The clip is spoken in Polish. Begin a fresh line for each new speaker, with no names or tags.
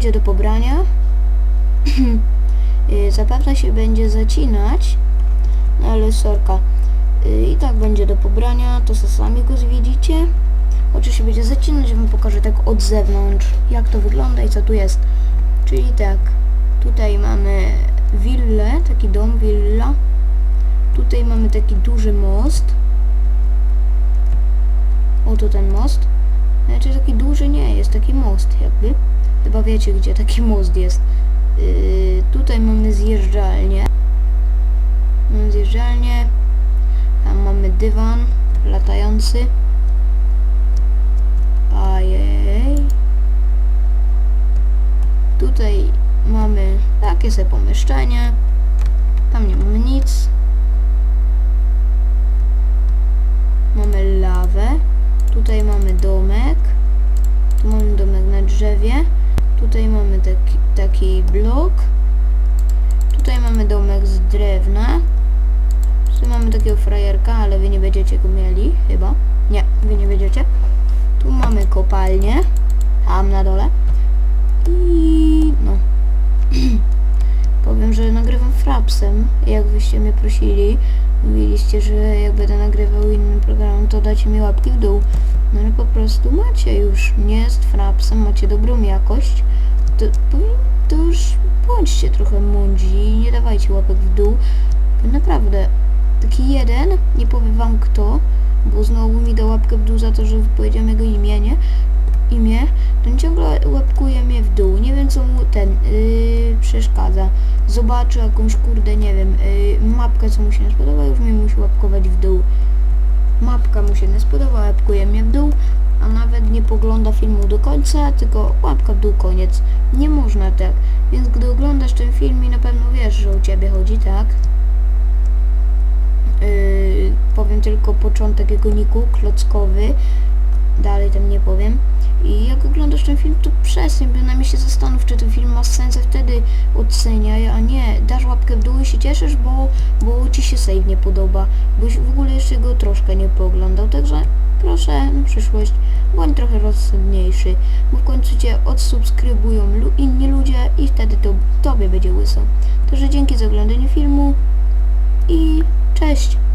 będzie do pobrania. Y, Zapewne się będzie zacinać, no ale sorka. Y, I tak będzie do pobrania, to sami go zwiedzicie. Oczywiście będzie zacinać, wam pokażę tak od zewnątrz, jak to wygląda i co tu jest. Czyli tak, tutaj mamy willę, taki dom, willa. Tutaj mamy taki duży most. Oto ten most. Znaczy taki duży nie jest, taki most jakby. Chyba wiecie gdzie taki most jest. Yy, tutaj mamy zjeżdżalnię. Zjeżdżalnię. Tam mamy dywan latający. Ajej. Tutaj mamy takie sobie pomieszczenie. Tam nie mamy nic. Mamy lawę. Tutaj mamy domek. Tu mamy domek na drzewie. Tutaj mamy taki, taki blok. Tutaj mamy domek z drewna. Takiego frajerka, ale wy nie będziecie go mieli, chyba. Nie, wy nie będziecie. Tu mamy kopalnię. Tam na dole. I no. Powiem, że nagrywam frapsem, jak wyście mnie prosili. Mówiliście, że jak będę nagrywał innym programem, to dacie mi łapki w dół. No ale po prostu macie już, nie jest frapsem, macie dobrą jakość. To, to już bądźcie trochę mądrzy i nie dawajcie łapek w dół. Naprawdę, taki jeden, nie powiem wam kto, bo znowu mi da łapkę w dół za to, że powiedziałem jego imię, nie? Imię, to on ciągle łapkuje mnie w dół. Nie wiem co mu ten yy, przeszkadza. Zobaczy jakąś kurde, nie wiem, yy, mapkę co mu się nie spodoba, już mnie musi łapkować w dół. Mapka mu się nie spodoba, łapkuje mnie w dół, a nawet nie pogląda filmu do końca, tylko łapka w dół, koniec. Nie można tak. Więc gdy oglądasz ten film i na pewno wiesz, że o ciebie chodzi, tak? Yy, powiem tylko początek jego niku, klockowy. Dalej tam nie powiem. I jak oglądasz ten film, to przestań, bynajmniej się zastanów, czy ten film ma sens, a wtedy oceniaj, a nie, dasz łapkę w dół i się cieszysz, bo, bo ci się save nie podoba, boś w ogóle jeszcze go troszkę nie pooglądał, także proszę na przyszłość, bądź trochę rozsądniejszy, bo w końcu cię odsubskrybują inni ludzie i wtedy to tobie będzie łyso. Także dzięki za oglądanie filmu i cześć!